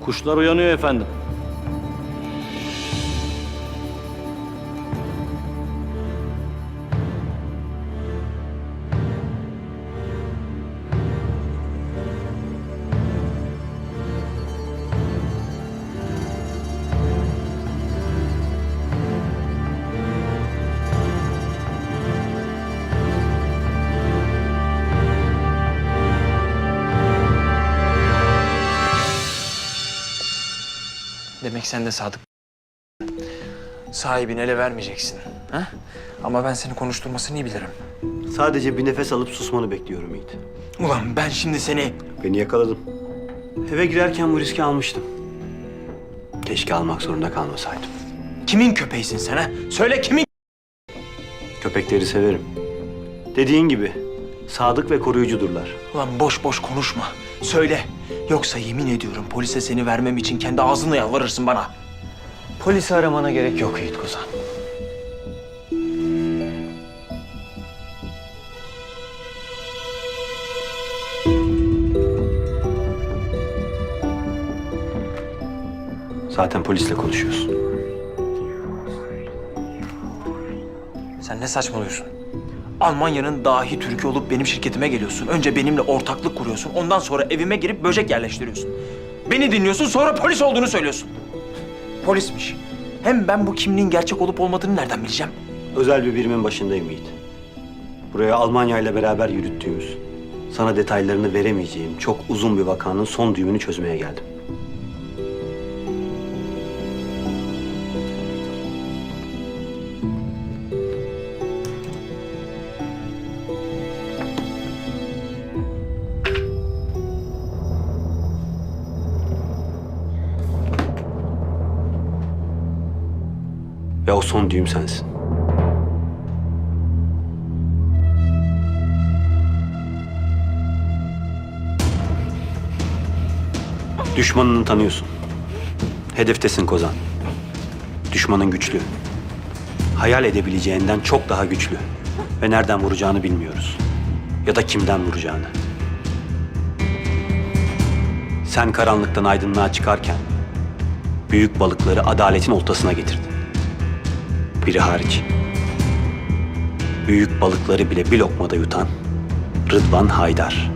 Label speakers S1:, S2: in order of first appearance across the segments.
S1: Kuşlar uyanıyor efendim.
S2: Demek sen de Sadık. Sahibini ele vermeyeceksin. Ha? Ama ben seni konuşturmasını iyi bilirim.
S3: Sadece bir nefes alıp susmanı bekliyorum Yiğit.
S2: Ulan ben şimdi seni...
S3: Beni yakaladın. Eve girerken bu riski almıştım. Keşke almak zorunda kalmasaydım.
S2: Kimin köpeğisin sen ha? Söyle kimin...
S3: Köpekleri severim. Dediğin gibi sadık ve koruyucudurlar.
S2: Ulan boş boş konuşma. Söyle. Yoksa yemin ediyorum polise seni vermem için kendi ağzınla yalvarırsın bana.
S3: Polisi aramana gerek yok Yiğit Kozan. Zaten polisle konuşuyorsun.
S2: Sen ne saçmalıyorsun? Almanya'nın dahi Türk'ü olup benim şirketime geliyorsun. Önce benimle ortaklık kuruyorsun. Ondan sonra evime girip böcek yerleştiriyorsun. Beni dinliyorsun sonra polis olduğunu söylüyorsun. Polismiş. Hem ben bu kimliğin gerçek olup olmadığını nereden bileceğim?
S3: Özel bir birimin başındayım Yiğit. Buraya Almanya ile beraber yürüttüğümüz, sana detaylarını veremeyeceğim çok uzun bir vakanın son düğümünü çözmeye geldim. Ve o son düğüm sensin. Düşmanını tanıyorsun. Hedeftesin Kozan. Düşmanın güçlü. Hayal edebileceğinden çok daha güçlü. Ve nereden vuracağını bilmiyoruz. Ya da kimden vuracağını. Sen karanlıktan aydınlığa çıkarken büyük balıkları adaletin oltasına getirdin. Biri hariç. Büyük balıkları bile bir lokmada yutan Rıdvan Haydar.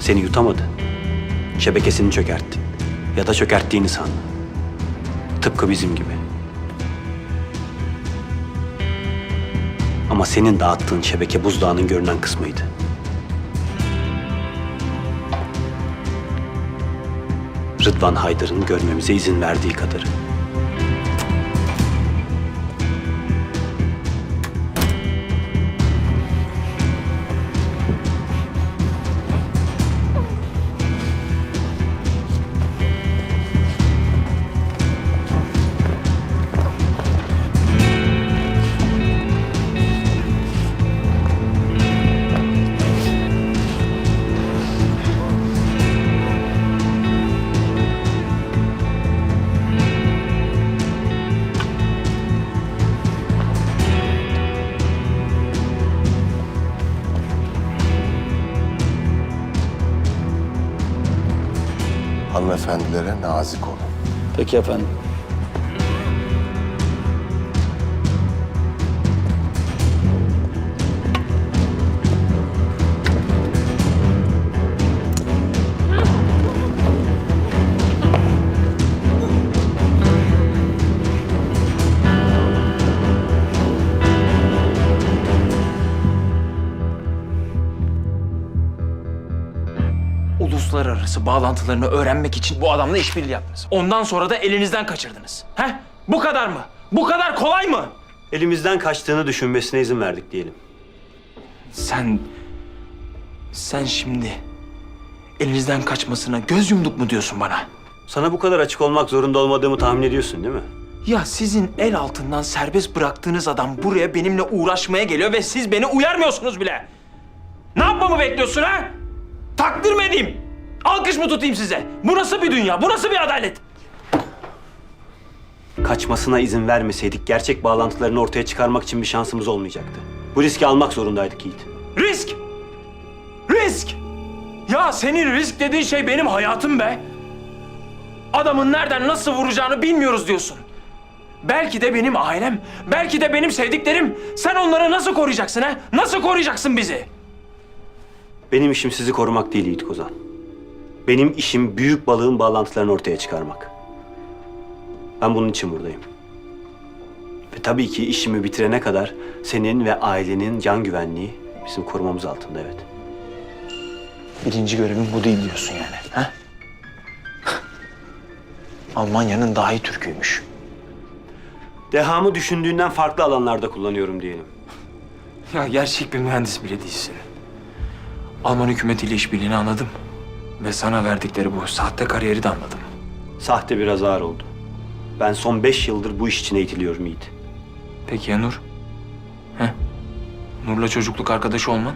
S3: Seni yutamadı. Şebekesini çökertti. Ya da çökerttiğini sandı. Tıpkı bizim gibi. Ama senin dağıttığın şebeke buzdağının görünen kısmıydı. Rıdvan Haydar'ın görmemize izin verdiği kadarı.
S4: Hanımefendilere nazik olun.
S1: Peki efendim.
S2: Uluslararası bağlantılarını öğrenmek için bu adamla işbirliği yaptınız. Ondan sonra da elinizden kaçırdınız. He? Bu kadar mı? Bu kadar kolay mı?
S3: Elimizden kaçtığını düşünmesine izin verdik diyelim.
S2: Sen... Sen şimdi... Elinizden kaçmasına göz yumduk mu diyorsun bana?
S3: Sana bu kadar açık olmak zorunda olmadığımı tahmin ediyorsun değil mi?
S2: Ya sizin el altından serbest bıraktığınız adam buraya benimle uğraşmaya geliyor ve siz beni uyarmıyorsunuz bile. Ne yapmamı bekliyorsun ha? Takdir mi edeyim? Alkış mı tutayım size? Bu nasıl bir dünya? Bu nasıl bir adalet?
S3: Kaçmasına izin vermeseydik gerçek bağlantılarını ortaya çıkarmak için bir şansımız olmayacaktı. Bu riski almak zorundaydık Yiğit.
S2: Risk! Risk! Ya senin risk dediğin şey benim hayatım be. Adamın nereden nasıl vuracağını bilmiyoruz diyorsun. Belki de benim ailem, belki de benim sevdiklerim. Sen onları nasıl koruyacaksın ha? Nasıl koruyacaksın bizi?
S3: Benim işim sizi korumak değil Yiğit Kozan. Benim işim büyük balığın bağlantılarını ortaya çıkarmak. Ben bunun için buradayım. Ve tabii ki işimi bitirene kadar senin ve ailenin can güvenliği bizim korumamız altında evet.
S2: Birinci görevim bu değil diyorsun yani. Ha? Almanya'nın dahi Türk'üymüş.
S3: Dehamı düşündüğünden farklı alanlarda kullanıyorum diyelim.
S2: Ya gerçek bir mühendis bile değilsin. Alman hükümetiyle işbirliğini anladım. Ve sana verdikleri bu sahte kariyeri de anladım.
S3: Sahte biraz ağır oldu. Ben son beş yıldır bu iş için eğitiliyorum Yiğit.
S2: Peki ya Nur? He? Nur'la çocukluk arkadaşı olman?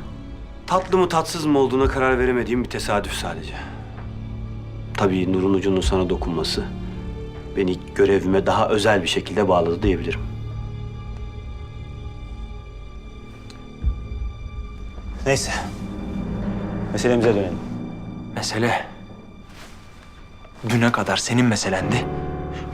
S3: Tatlı mı tatsız mı olduğuna karar veremediğim bir tesadüf sadece. Tabii Nur'un ucunun sana dokunması beni görevime daha özel bir şekilde bağladı diyebilirim. Neyse. Meselemize dönelim.
S2: Mesele... Düne kadar senin meselendi.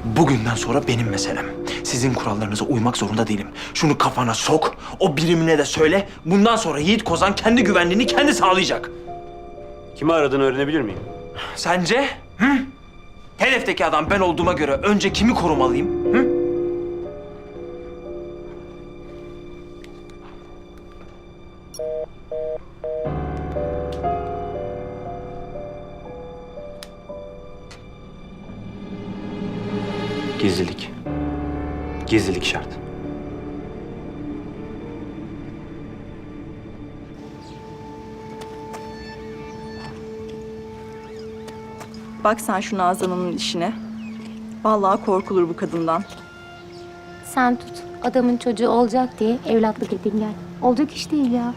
S2: Bugünden sonra benim meselem. Sizin kurallarınıza uymak zorunda değilim. Şunu kafana sok, o birimine de söyle. Bundan sonra Yiğit Kozan kendi güvenliğini kendi sağlayacak.
S3: Kimi aradığını öğrenebilir miyim?
S2: Sence? Hı? Hedefteki adam ben olduğuma göre önce kimi korumalıyım? Hı?
S3: Gizlilik şart.
S5: Bak sen şu Nazan Hanım'ın işine. Vallahi korkulur bu kadından.
S6: Sen tut. Adamın çocuğu olacak diye evlatlık edin gel. Olacak iş değil ya.